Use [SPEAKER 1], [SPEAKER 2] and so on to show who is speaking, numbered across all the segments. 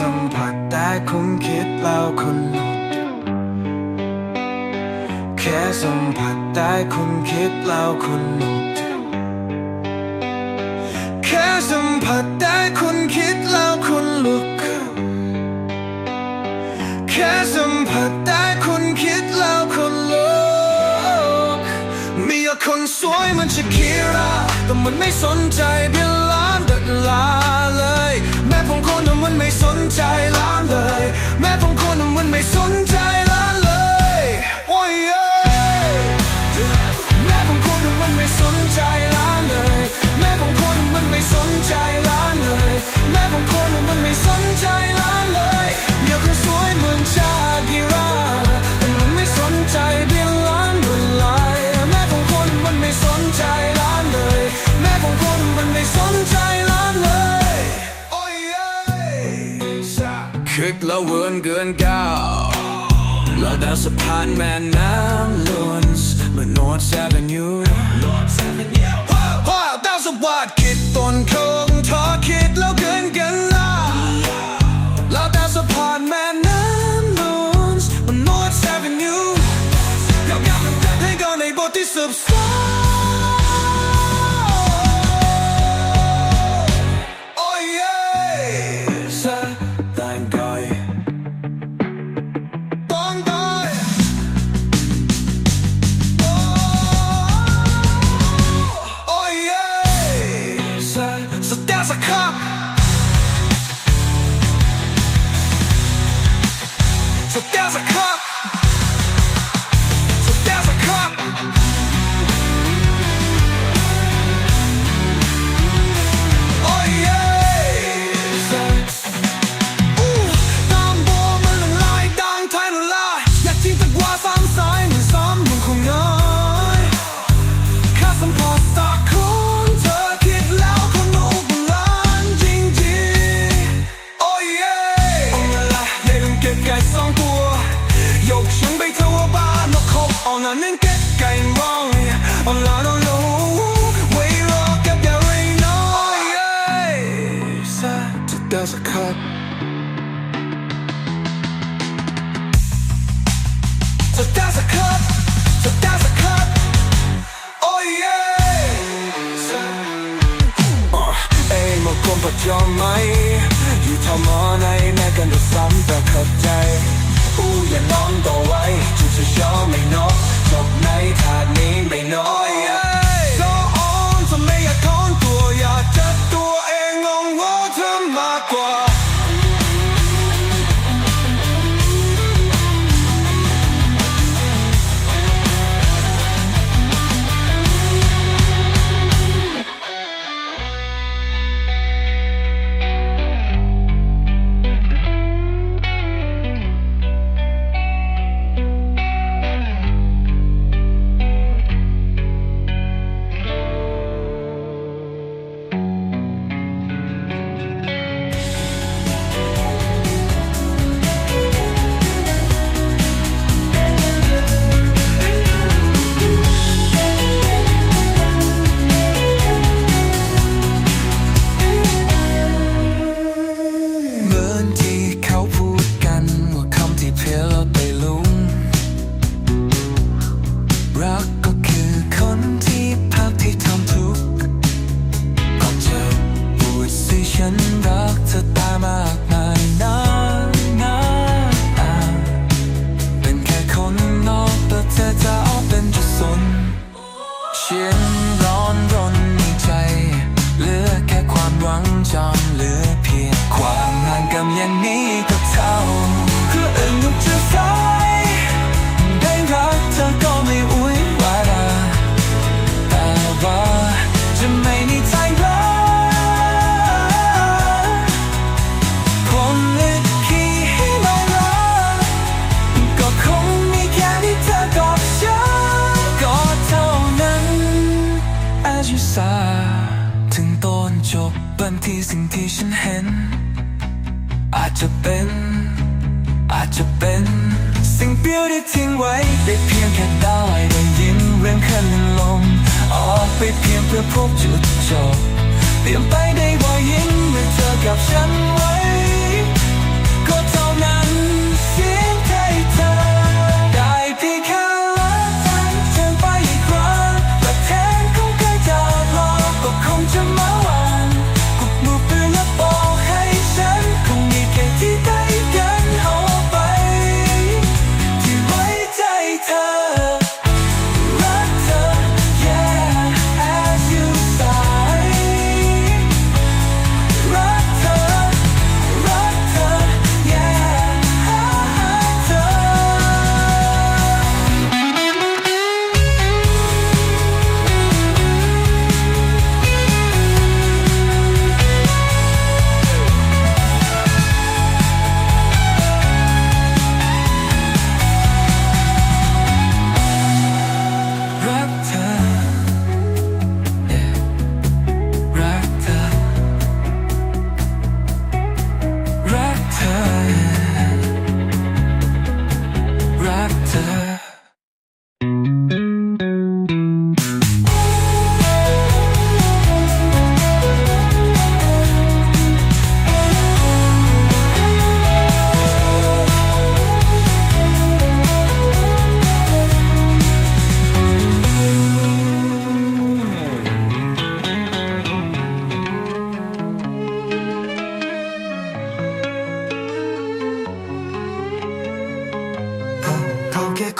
[SPEAKER 1] สัมผัสแต่คงคิดแล้วคนลุกแค่สัมผัสแต่คงคิดแล้วคนลุกแค่สัมผัสได้คุณคิดแล้วคุณลุกแค่สัมผัสได้คุณคิดแล้วคุณลุกมีคนสวยเหมันชาคิราแต่มันไม่สนใจเบิลลานเดลาเลย สนใจล้างเลย แม่ผมคนมันไม่สนใจ แล้วเวิร์นเกินก้าวเราดาวสะพานแม่น้ำล้วนเมื่อ North Avenue ว้าว จะเดาสักคับ So that's a cut, so that's a cut. Oh yeah. เอ้ยมาคมประจอมไหมอยู่ทำมอในแม่กันดูซ้ำ มอย่างนี้ก็เท่าคืออื่นถูกจะสายได้รักเธอก็ไม่อุ้ยวาดาแต่ว่าจะไม่มีทางรักคนลึกที่ให้ไม่รักก็คงมีแค่ที่เธอกอดฉันก็เท่านั้น As you sigh ถึงตอนจบบางทีสิ่งที่ฉันเห็น อาจจะเป็น อาจจะเป็น สิ่งเปลี่ยวที่ทิ้งไว้ได้เพียงแค่ได้ได้ยินเรื่องคันลมออกไปเพียงเพื่อพบจุดจบ เปลี่ยนไปได้รอยยิ้มเมื่อเจอกับฉันว่า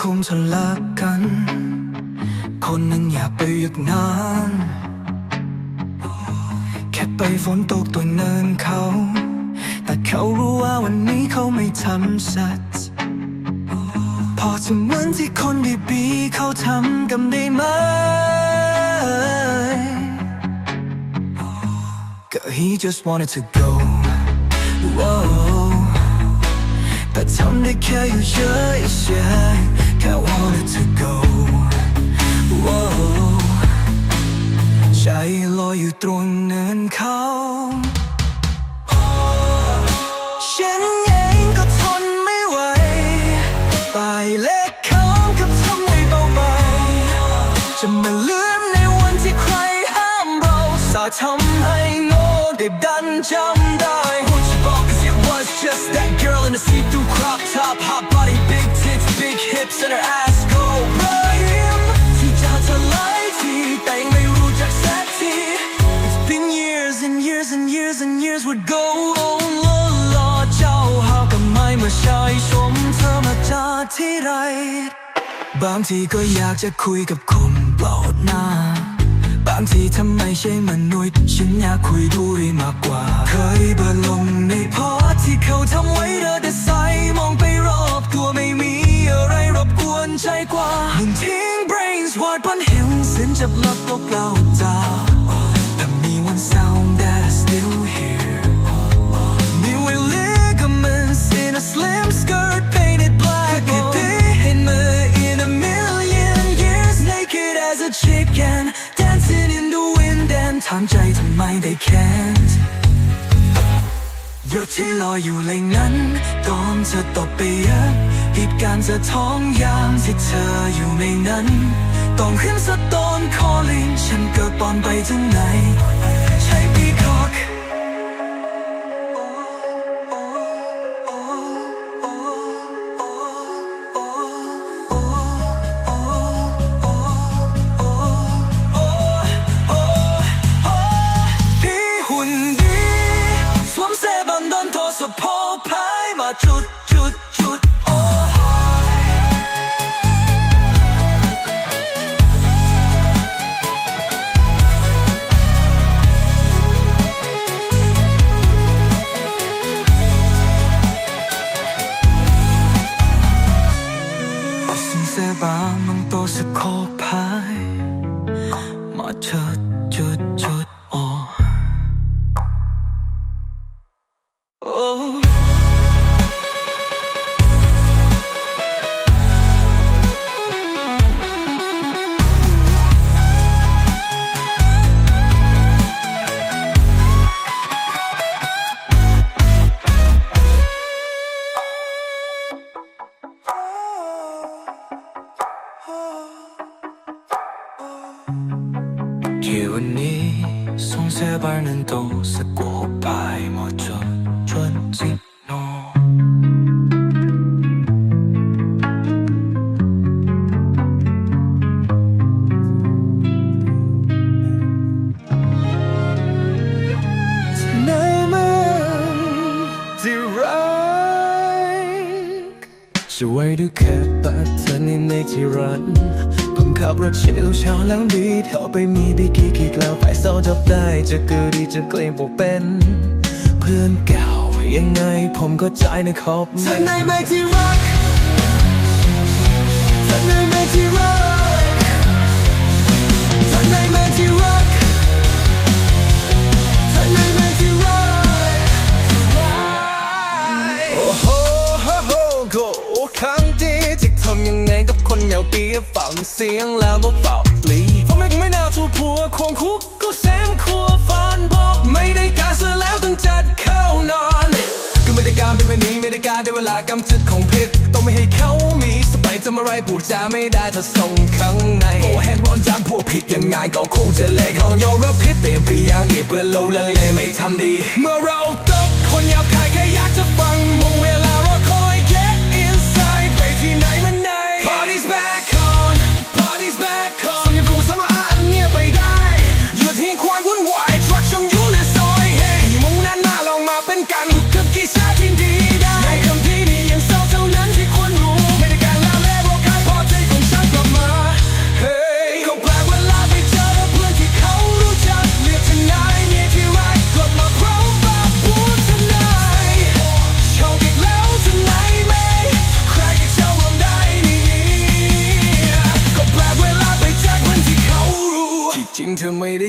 [SPEAKER 1] คงจะเลิกกัน คนหนึ่งอย่าไปยึกนาน แค่ไปฝนตกตัวเนินเขา แต่เขารู้ว่าวันนี้เขาไม่ทำเสร็จพอจะเหมือนที่คนดีๆเขาทำกันได้ไหมก็ he just wanted to go Whoa แต่ทำได้แค่อยู่เฉย ๆแค่ wanted to go Whoa ใจลอยอยู่ตรงเนินเขาฉันเองก็ทนไม่ไหวตายเล็กเขากับทำไว้เบาๆจะมาลืมในวันที่ใครห้ามเราสาทำให้โง่ได้ดันจำ would go on ล้อลอเจ้าหากับไม่มื่อชายชมเธอมาจากที่ไร บางทีก็อยากจะคุยกับคนเปล่าหน้า บางทีทำไมใช่มนุษย์ฉันอยากคุยด้วยมากกว่า เคยเบิดลงในพอที่เขาทำไว้เธอ ใจกว่า มึงทิ้ง brains วาดบนหิวสิ้นจับลับตกเล่าจ้า จะท้องยามที่เธออยู่ในนั้น ต้องขึ้นสะตอนคอลินฉันเกิดตอนไปถึงไหน แค่ปัดเธอในในที่รันผมขับรถเฉียวเช้าแล้วดีเท่าไปมีดีกี่กี่แล้วไปเศร้าจับได้จะเกิดดีจะเกรงผมเป็น เพื่อนเก่ายังไงผมก็ใจนะครับเธอในไม่ที่รัก ฟังเสียงแล้วก็เป่าปลีเพราะไม่ไม่น่าทุกหัวควงคุกก็แซมครัวฟันบอกไม่ได้การซะแล้วต้องจัดเข้านอนก็ไม่ได้การเป็นแบบนี้ไม่ได้การได้เวลากำจัดของพิษต้องไม่ให้เขามีสบายจำอะไรปูดจาไม่ได้ถ้าส่งข้างในโอ้แฮนด์ร้อนจำพวกผิดยังไงก็คงจะเละเขายอมรับผิดแต่พยายามเก็บเพื่อเราเลยไม่ทำดี เมื่อเราตกคนยาบคายแค่อยากจะฟังมุ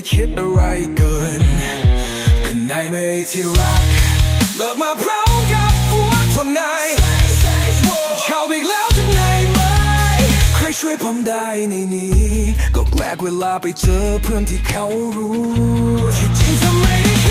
[SPEAKER 1] ได้คิดอะไรเกินข้างในไม่ที่รักเลิกมาพร้าวกับปวดทนในเข้าอีกแล้วถึไหนไหมใครช่วยผมได้ในนี้ ก็แปลกเวลาไปเจอเพื่อนที่เขารู้ที่จริงทำไมได้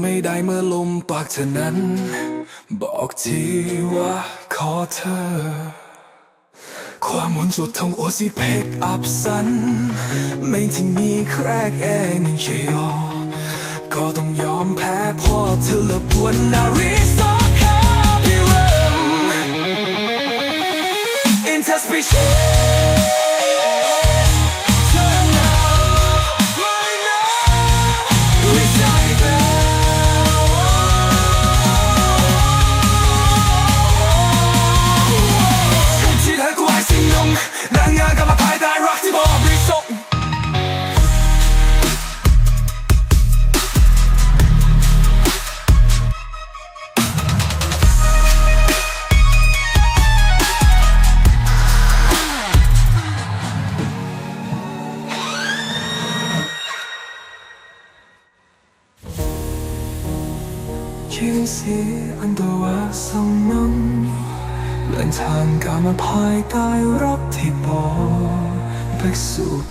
[SPEAKER 1] ไม่ได้เมื่อลมปากเธอนั้น บอกทีว่าขอเธอ ความหวนสุดทองโอซิเพกอับสัน ไม่ที่มีแครกแอนิเชยอก็ต้องยอมแพ้พ่อเธอละบวนนาริซอคาพิรมอินเทอร์สปิช มาภายใต้รักที่ปอไปสุด